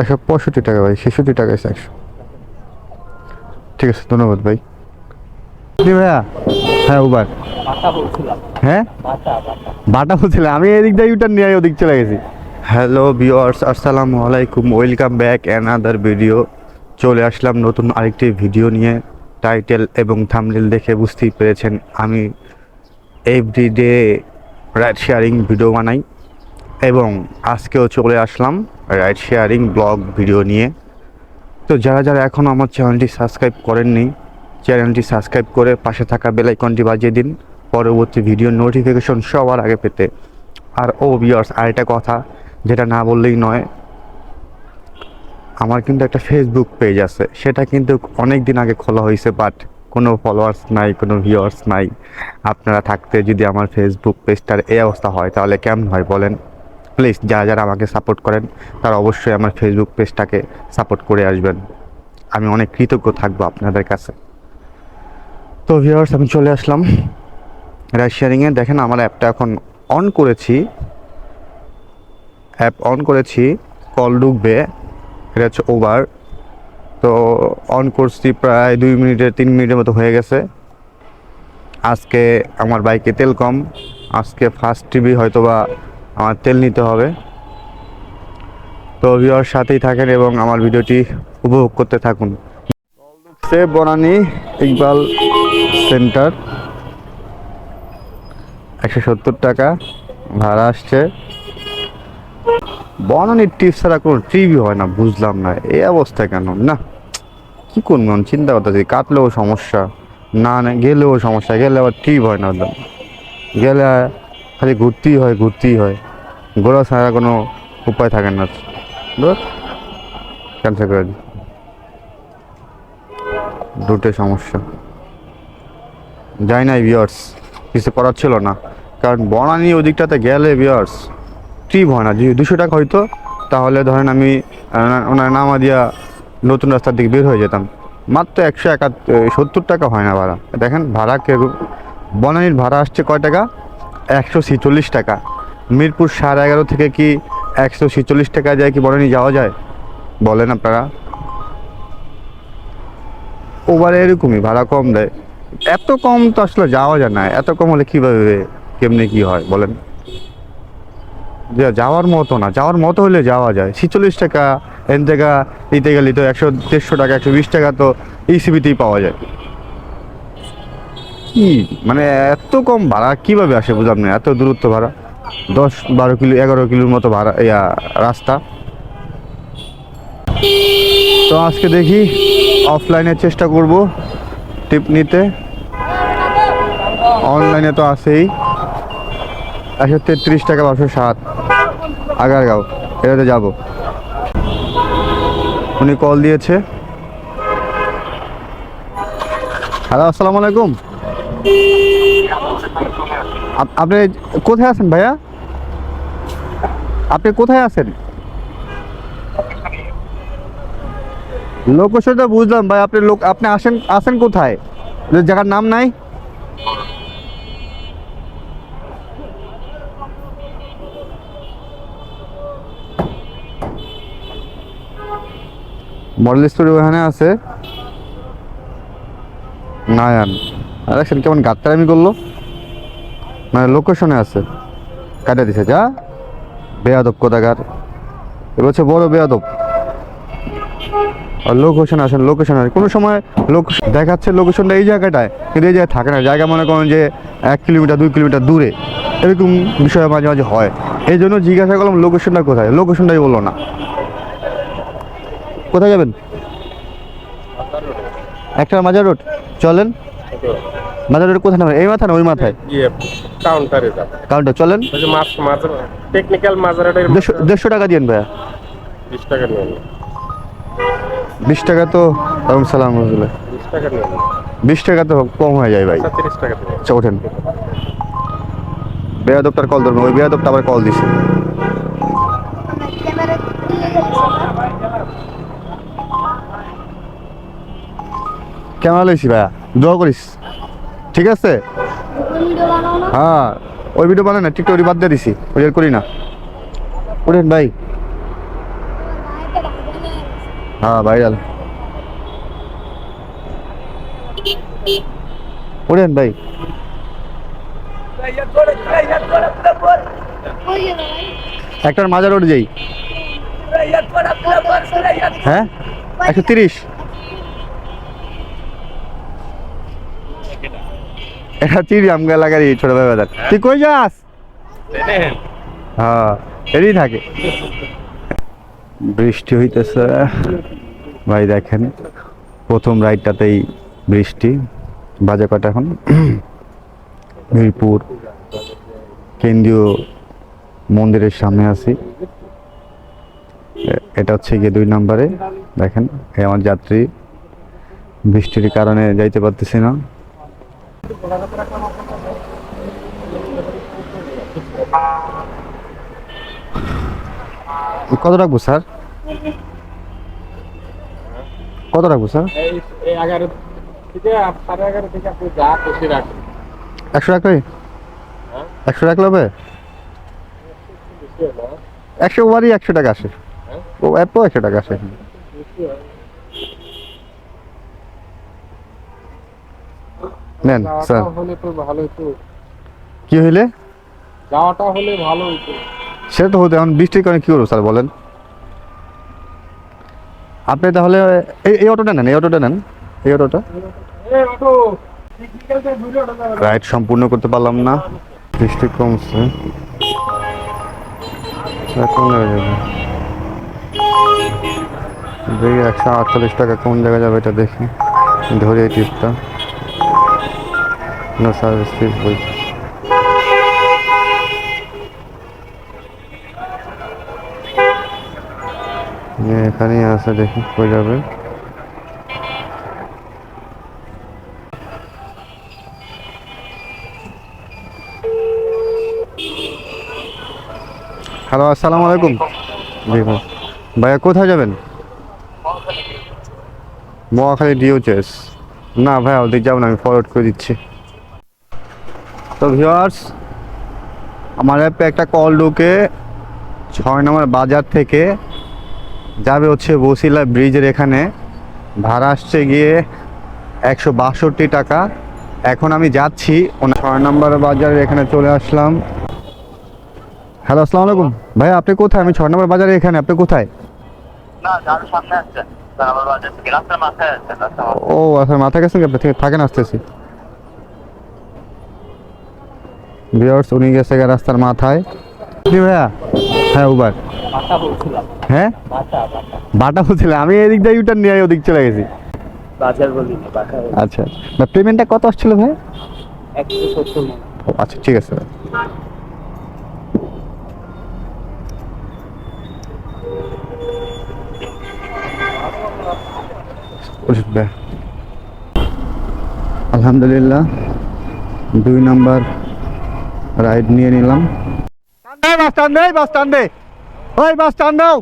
একশো পঁয়ষট্টি টাকা ভাই ছেষট্টি টাকা আছে একশো। ঠিক আছে ধন্যবাদ ভাই। জি ভাইয়া হ্যাঁ উবার। হ্যাঁ? বাটা বলছিলাম আমি এদিক দিয়ে ইউটার নিয়ে ওদিক চলে গেছি। হ্যালো ভিউয়ার্স আসসালামু আলাইকুম ওয়েলকাম ব্যাক অ্যানাদার ভিডিও চলে আসলাম নতুন আরেকটি ভিডিও নিয়ে। টাইটেল এবং থামনেল দেখে বুঝতেই পেরেছেন আমি এভরিডে রাইড শেয়ারিং ভিডিও বানাই। এবং আজকেও চলে আসলাম রাইড শেয়ারিং, ব্লগ, ভিডিও নিয়ে। তো যারা যারা এখনও আমার চ্যানেলটি সাবস্ক্রাইব করেননি, চ্যানেলটি সাবস্ক্রাইব করে পাশে থাকা বেল আইকনটি বাজিয়ে দিন। পরবর্তী ভিডিও নোটিফিকেশন সবার আগে পেতে। আর ও বিয়ার্স আরেকটা কথা, যেটা না বললেই নয়, আমার কিন্তু একটা ফেসবুক পেজ আছে। সেটা কিন্তু অনেক দিন আগে খোলা হয়েছে বাট কোনো ফলোয়ার্স নাই, কোনো ভিউয়ার্স নাই। আপনারা থাকতে যদি আমার ফেসবুক পেজটার এই অবস্থা হয়, তাহলে কেমন হয় বলেন? প্লিজ যারা যারা আমাকে সাপোর্ট করেন, তারা অবশ্যই আমার ফেসবুক পেজটাকে সাপোর্ট করে আসবেন। আমি অনেক কৃতজ্ঞ থাকব আপনাদের কাছে। তো ভিউয়ার্স আমি চলে আসলাম রাইড শেয়ারিংয়ে দেখেন, আমার অ্যাপটা এখন অন করেছি। অ্যাপ অন করেছি কল ঢুকবে, এটা হচ্ছে ওভার তো অন করছি প্রায় দুই মিনিটের তিন মিনিটের মতো হয়ে গেছে। আজকে আমার বাইকে তেল কম আজকে ফার্স্ট টিভি হয়তো বা আমার তেল নিতে হবে। তো ভিওর সাথেই থাকেন এবং আমার ভিডিওটি উপভোগ করতে থাকুন। সে বনানি ইকবাল সেন্টার। একশো সত্তর টাকা ভাড়া আসছে। বনানির টিপস ছাড়া কোনো ট্রিপই হয় না, বুঝলাম না। এই অবস্থা কেন? না, কি করব? চিন্তা করতেছি, কাটলেও সমস্যা। না না, গেলেও সমস্যা, গেলে আবার ট্রিপ হয় না। গেলে খালি ঘুরতেই হয় ঘুরতেই হয়। ঘোরা ছাড়া কোনো উপায় থাকে না। ক্যান্সেল করে দিই। দুটো সমস্যা। যাই নাই বিয়ার্স কিছু করার ছিল না। কারণ বনানি ওদিকটাতে গেলে বিয়ার্স ট্রিপ হয় না যদি দুশো টাকা হয়তো তাহলে ধরেন আমি ওনার নামা দিয়া নতুন রাস্তার দিকে বের হয়ে যেতাম। মাত্র একশো একাত, সত্তর টাকা হয় না ভাড়া। দেখেন ভাড়া কে বনানির ভাড়া আসছে কয় টাকা? একশো ছিচল্লিশ টাকা। মিরপুর সাড়ে এগারো থেকে কি একশো ছিচল্লিশ টাকা যায় কি বলেনি যাওয়া যায়? বলেন আপনারা। ওভারে এরকমই, ভাড়া কম দেয়। এত কম তো আসলে যাওয়া যায় না। এত কম হলে কীভাবে, কেমনে কি হয়? বলেন। যে যাওয়ার মতো না, যাওয়ার মতো হলে যাওয়া যায়। ছিচল্লিশ টাকা এন থেকে দিতে গেলে তো একশো দেড়শো টাকা, একশো বিশ টাকা তো ইসিবিতেই পাওয়া যায়। কি? মানে এত কম ভাড়া কীভাবে আসে বুঝলাম না, এত দূরত্ব ভাড়া? দশ বারো কিলো, এগারো কিলোর মতো ভাড়া, ইয়া, রাস্তা। তো আজকে দেখি অফলাইনে চেষ্টা করব টিপ নিতে। অনলাইনে তো আছেই। একশো তেত্রিশ টাকা বারোশো সাত আগারগাঁও, এটাতে যাব। উনি কল দিয়েছে। হ্যালো আসসালামু আলাইকুম। আপনি কোথায় আছেন ভাইয়া? আপনি কোথায় আছেন? লোকেশনটা বুঝলাম ভাই, আপনি লোক আপনি আসেন আসেন কোথায়? জায়গার নাম নাই? মডেল স্টোরি ওখানে আছে। নায়ান দেখছেন কেমন গাত্তারামি করল? মানে লোকেশনে আছে। কাটা দিছে, যা। বেয়াদব কোথাকার এবার হচ্ছে বড় বেয়াদব। আর লোকেশন আসেন লোকেশন আসেন। কোনো সময় লোক দেখাচ্ছে লোকেশনটা এই জায়গাটায়, কিন্তু এই জায়গায় থাকে না। জায়গা মনে করেন যে এক কিলোমিটার, দুই কিলোমিটার দূরে। এরকম বিষয় মাঝে মাঝে হয়। এই জন্য জিজ্ঞাসা করলাম লোকেশনটা কোথায়? লোকেশনটাই বলল না। কোথায় যাবেন? একটা মাজার রোড। চলেন। রোড কোথায় নামেন এই মাথায় না ওই মাথায়? ইয়ে কাউন্টারে যাবে। কারণটা চলেন। মাছ মাছ টেকনিক্যাল দেড়শো টাকা দিয়েন ভাইয়া। বিশ টাকা নেন। বিশ টাকা তো সালাম রহমতুল্লাহ। বিশ টাকা নেন। বিশ টাকা তো কম হয়ে যায় ভাই। আচ্ছা তিরিশ টাকা আচ্ছা ওঠেন। বেয়াদবটার কল ধরবেন ওই বেয়াদবটা আবার কল দিছে। কেমন লইছি ভাইয়া? দোয়া করিস। ঠিক আছে? হ্যাঁ ওই ভিডিও বানাই না টিকটক বাদ দিয়ে দিছি ওই করি না। ওঠেন ভাই। হ্যাঁ ভাইরাল ওঠেন ভাই। একটার মাজার ওঠ যাই। হ্যাঁ? একশো তিরিশ। এটা চিড়ি আমগা লাগারি ছোট ভাই বাজার। তুই কই যাস? হ্যাঁ এরই থাকে। বৃষ্টি হইতেছে। ভাই দেখেন, প্রথম রাইডটাতেই বৃষ্টি, বাজে কটা এখন? মিরপুর, কেন্দ্রীয় মন্দিরের সামনে আছি। এটা হচ্ছে গিয়ে দুই নম্বরে। দেখেন আমার যাত্রী। বৃষ্টির কারণে যাইতে পারতেছি না। কত রাখব স্যার? কত রাখব স্যার? একশো রাখবে একশো রাখলে হবে? একশো ওভারই একশো টাকা আসে। হ্যাঁ? ও অ্যাপও একশো টাকা আসে বেশি হয় নেন স্যার। হলে তো ভালো হতো কি হইলে? যাওয়াটা হলে ভালো হতো সেটা তো হতো এখন বৃষ্টির কারণে কী করব স্যার বলেন। আপনি তাহলে এই এই অটোটা নেন এই অটোটা নেন এই অটোটা। রাইড সম্পূর্ণ করতে পারলাম না। বৃষ্টি কমছে। দেখি একশো আটচল্লিশ টাকা কোন জায়গায় যাবে এটা দেখি। ধরে এই টিপটা। নো সার্ভিস ফিস এ এখানেই আছে দেখি কই যাবে হ্যালো আসসালামু আলাইকুম জি ভাই ভাইয়া কোথায় যাবেন? মহাখালী ডিওচেস না ভাই ওদিক যাব না আমি ফরওয়ার্ড করে দিচ্ছি। তো ভিউয়ার্স আমার অ্যাপে একটা কল ঢুকে ছয় নম্বর বাজার থেকে যাবে হচ্ছে বসিলা ব্রিজের এখানে। ভাড়া আসছে গিয়ে একশো বাষট্টি টাকা। এখন আমি যাচ্ছি ছয় নম্বর বাজারের এখানে চলে আসলাম। হ্যালো আসসালামু আলাইকুম। ভাই আপনি কোথায়? আমি ছয় নম্বর বাজারে এখানে আপনি কোথায়? বাজার। ও আচ্ছা মাথা গেছেন আপনি? থেকে থাকেন আসতেছি। ভিউয়ার্স উনি গেছে রাস্তার মাথায়। জি ভাইয়া হ্যাঁ উবার। হ্যাঁ? বাটা বলছিলাম আমি এদিক দিয়ে ইউটার নিয়ে ওদিক চলে গেছি। আচ্ছা না পেমেন্টটা কত আসছিল ভাই আচ্ছা ঠিক আছে। আলহামদুলিল্লাহ দুই নাম্বার রাইড নিয়ে নিলাম। বাস স্ট্যান্ডে বাস স্ট্যান্ডে। ওই বাস স্ট্যান্ডেও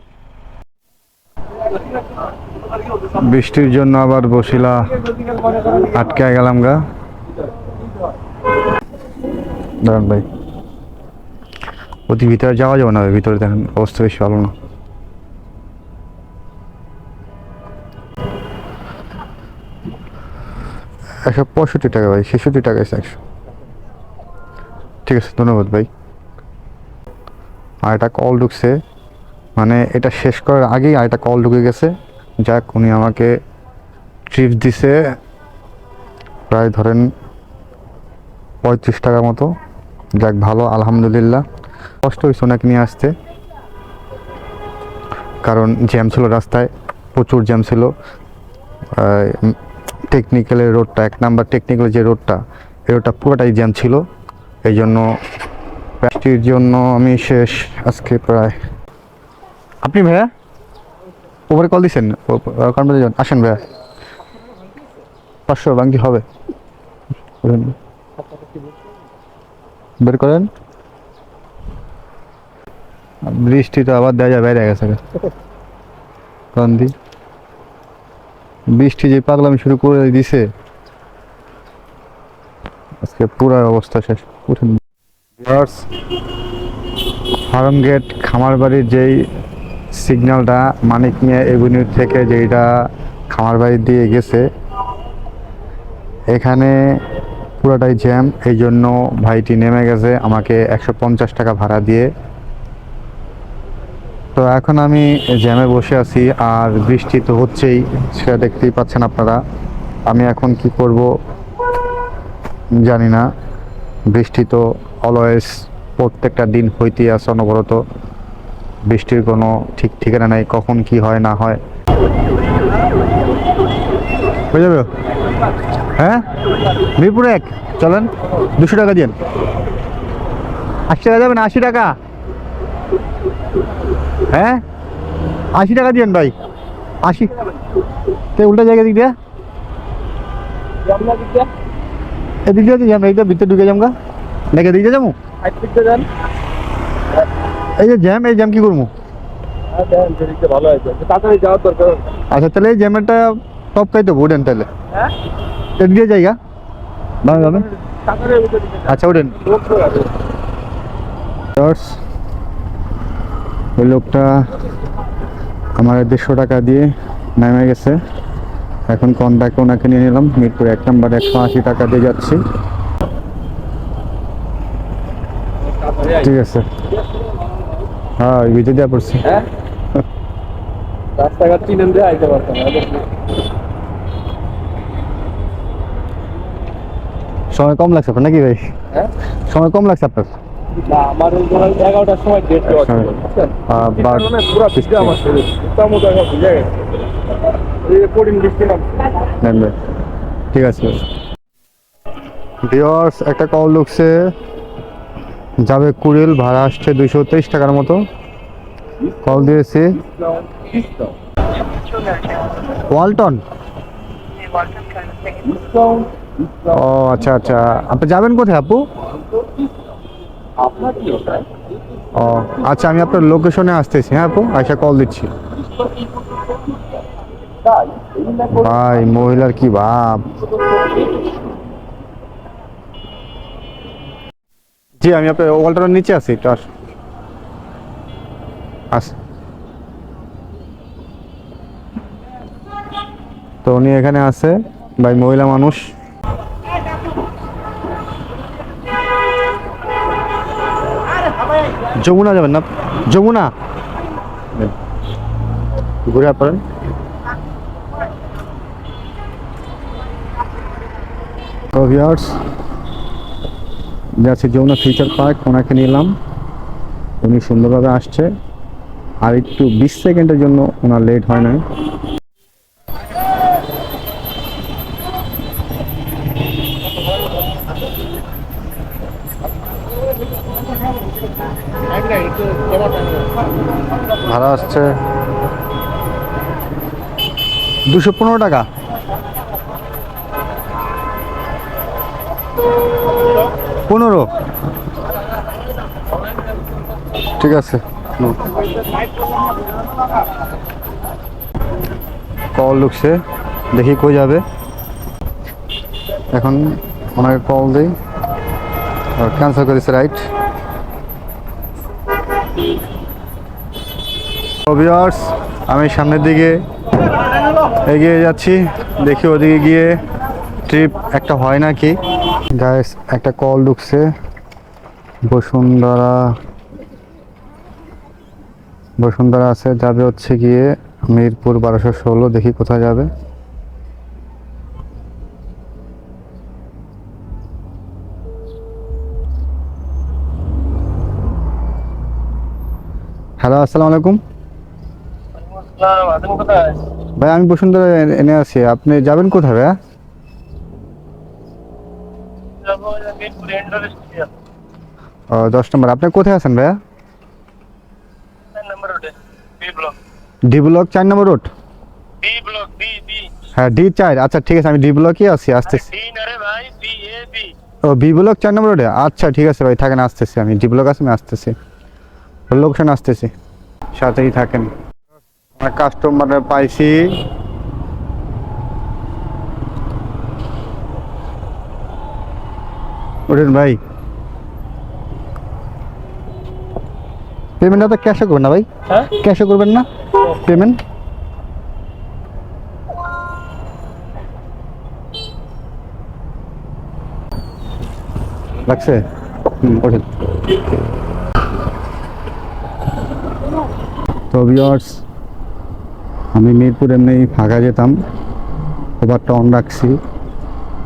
বৃষ্টির জন্য আবার বসিলা আটকে গেলাম গা। দাঁড়ান ভাই। অতি ভিতরে যাওয়া যাবে না ভাই, ভিতরে দেখেন অবস্থা বেশি ভালো না। একশো পঁয়ষট্টি টাকা ভাই ছেষট্টি টাকা একশো। ঠিক আছে, ধন্যবাদ ভাই। আর একটা কল ঢুকছে। মানে এটা শেষ করার আগেই আর একটা কল ঢুকে গেছে। যাক, উনি আমাকে ট্রিপ দিছে প্রায় ধরেন পঁয়ত্রিশ টাকার মতো। যাক, ভালো, আলহামদুলিল্লাহ। কষ্ট হয়েছে ওনাকে নিয়ে আসতে। কারণ জ্যাম ছিল রাস্তায়, প্রচুর জ্যাম ছিল। টেকনিক্যালের রোডটা এক নাম্বার টেকনিক্যাল যে রোডটা এই রোডটা পুরোটাই জ্যাম ছিল। এই জন্য বৃষ্টির জন্য আমি শেষ আজকে প্রায়। আপনি ভাইয়া? ওপরে কল দিচ্ছেন কনভার্সে যান আসেন ভাইয়া। পাঁচশো বাঙ্কি হবে। বের করেন। বৃষ্টি তো আবার দেওয়া যায়, বাইরে গেছে বৃষ্টি যে পাগলামি শুরু করে দিছে আজকে পুরো অবস্থা শেষ। উঠেন। ফার্ম গেট খামার বাড়ির যেই সিগন্যালটা মানিক মিয়া এভিনিউ থেকে যেটা খামার বাড়ি দিয়ে গেছে, এখানে পুরোটাই জ্যাম। এই জন্য ভাইটি নেমে গেছে আমাকে একশো পঞ্চাশ টাকা ভাড়া দিয়ে। তো এখন আমি জ্যামে বসে আছি আর বৃষ্টি তো হচ্ছেই, সেটা দেখতেই পাচ্ছেন আপনারা। আমি এখন কি করব? জানি না বৃষ্টি তো অলওয়েজ প্রত্যেকটা দিন হইতেই আছে অনবরত। বৃষ্টির কোনো ঠিক ঠিকানা নাই, কখন কি হয়, না হয়। হয়ে যাবে? হ্যাঁ? মিরপুর এক, চলেন, দুশো টাকা দিন আশি টাকা যাবেন আশি টাকা? হ্যাঁ? আশি টাকা দিন ভাই, আশি। তো উল্টা জায়গা দিক দিয়া। এদিক দিয়ে যাম এইটা ভিতরে ঢুকে যাম গা নাকি এদিকে যাব? দিকে যান এই যে জ্যাম, এই জ্যাম কি করব? ভালো আচ্ছা তাহলে এই জ্যামেরটা টপ খাই দেবো উঠেন তাহলে। এদিক দিয়ে ভালো তাড়াতাড়ি উঠে দিকে যান। আচ্ছা উঠেন। ওই লোকটা আমার দেড়শো টাকা দিয়ে নেমে গেছে। এখন কন্ট্যাক্ট ওনাকে নিয়ে নিলাম। মিরপুর এক নাম্বার একশো আশি টাকা দিয়ে যাচ্ছি। ঠিক আছে। হ্যাঁ ওই ভিতরে দেওয়া পড়ছি। হ্যাঁ? রাস্তাঘাট চিনেন দিয়ে আইতে পারতাম সময় কম লাগছে আপনার নাকি ভাই? হ্যাঁ? সময় কম লাগছে আপনার? আমার এগারোটার সময় ডেট দেওয়া আচ্ছা। পুরো আমার শরীর তার ঠিক আছে। ভিওর্স একটা কল ঢুকছে। যাবে কুড়িল ভাড়া আসছে দুইশো তেইশ টাকার মতো। কল দিয়েছি। ওয়ালটন ও আচ্ছা আচ্ছা। আপনি যাবেন কোথায় আপু? আপনার কি ওটা ও আচ্ছা আমি আপনার লোকেশনে আসতেছি। হ্যাঁ আপু আইসা কল দিচ্ছি। ভাই মহিলার কি ভাব? জি আমি আপনার ওয়ালটনের নিচে আছি একটু আস। আস। তো উনি এখানে আছে ভাই মহিলা মানুষ। যমুনা যাবেন না? যমুনা? ঘুরে পড়েন তো ভিউয়ার্স যাচ্ছে যমুনা ফিউচার পার্ক ওনাকে নিলাম। উনি সুন্দরভাবে আসছে। আর একটু বিশ সেকেন্ডের জন্য ওনার লেট হয় না ভাড়া আসছে। দুশো পনেরো টাকা। পনেরো। ঠিক আছে। কল ঢুকছে। দেখি কই যাবে। এখন ওনাকে কল দিই। ক্যান্সেল করেছে রাইট ভিউয়ার্স আমি সামনের দিকে এগিয়ে যাচ্ছি। দেখি ওদিকে গিয়ে ট্রিপ একটা হয় নাকি? গাইস একটা কল ঢুকছে। বসুন্ধরা বসুন্ধরা আছে যাবে হচ্ছে গিয়ে মিরপুর বারোশো ষোলো দেখি কোথায় যাবে। হ্যালো আসসালামু আলাইকুম। ভাই আমি বসুন্ধরা এনে আছি। আপনি যাবেন কোথায় ভাইয়া? ও দশ নম্বর। আপনি কোথায় আছেন ভাইয়া? নাম্বার ওটে বি ব্লক ডি ব্লক চার নম্বর রোড? হ্যাঁ ডি চার। আচ্ছা ঠিক আছে, আমি ডি ব্লকই আছি, আসতেছি। না ও, বি ব্লক চার নম্বর রোডে? আচ্ছা ঠিক আছে ভাই, থাকেন, আসতেছি আমি। ডি ব্লক আছে, আমি আসতেছি। লোকেশন আসতেছি। সাথেই থাকেন। কাস্টমার পাইছি। ওঠেন ভাই। পেমেন্টটা তো ক্যাশে করবেন না ভাই। হ্যাঁ? ক্যাশে করবেন না। পেমেন্ট লাগছে? হুম ওঠেন। তো ভিওর্স আমি মিরপুর এমনি ফাঁকা যেতাম। ওভারটা অন রাখছি।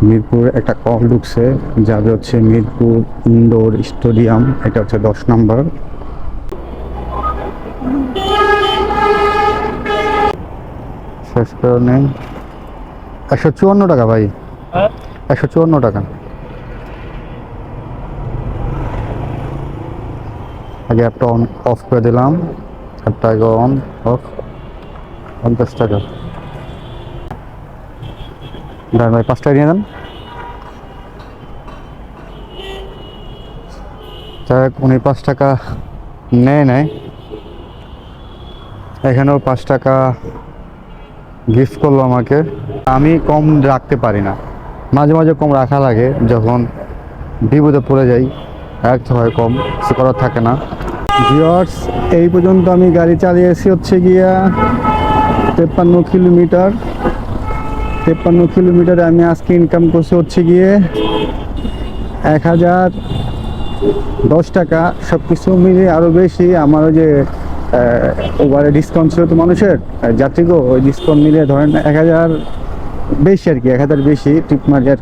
মিরপুর একটা কল ঢুকছে, যাবে হচ্ছে মিরপুর ইনডোর স্টেডিয়াম, এটা হচ্ছে দশ নম্বর। শেষ করে নেই। একশো চুয়ান্ন টাকা ভাই। একশো চুয়ান্ন টাকা। আগে একটা অন অফ করে দিলাম। একটা আগে অন অফ পঞ্চাশ টাকা। দাঁড়ান ভাই পাঁচ টাকা নিয়ে দেন। যাই হোক উনি পাঁচ টাকা নেয় নেয় এখানেও পাঁচ টাকা গিফট করল আমাকে। আমি কম রাখতে পারি না। মাঝে মাঝে কম রাখা লাগে, যখন বিপদে পড়ে যাই রাখতে হয় কম সে করার থাকে না। ভিওর্স এই পর্যন্ত আমি গাড়ি চালিয়েছি হচ্ছে গিয়া তেপ্পান্ন কিলোমিটার। তেপ্পান্ন কিলোমিটারে আমি আজকে ইনকাম করছি হচ্ছে গিয়ে এক হাজার দশ টাকা। সব কিছু মিলে আরও বেশি আমার যে ওভারে ডিসকাউন্ট ছিল তো মানুষের। যাত্রীগো ওই ডিসকাউন্ট মিলে ধরেন এক হাজার বেশি আর কি, এক হাজার বেশি টিপ মার্কেট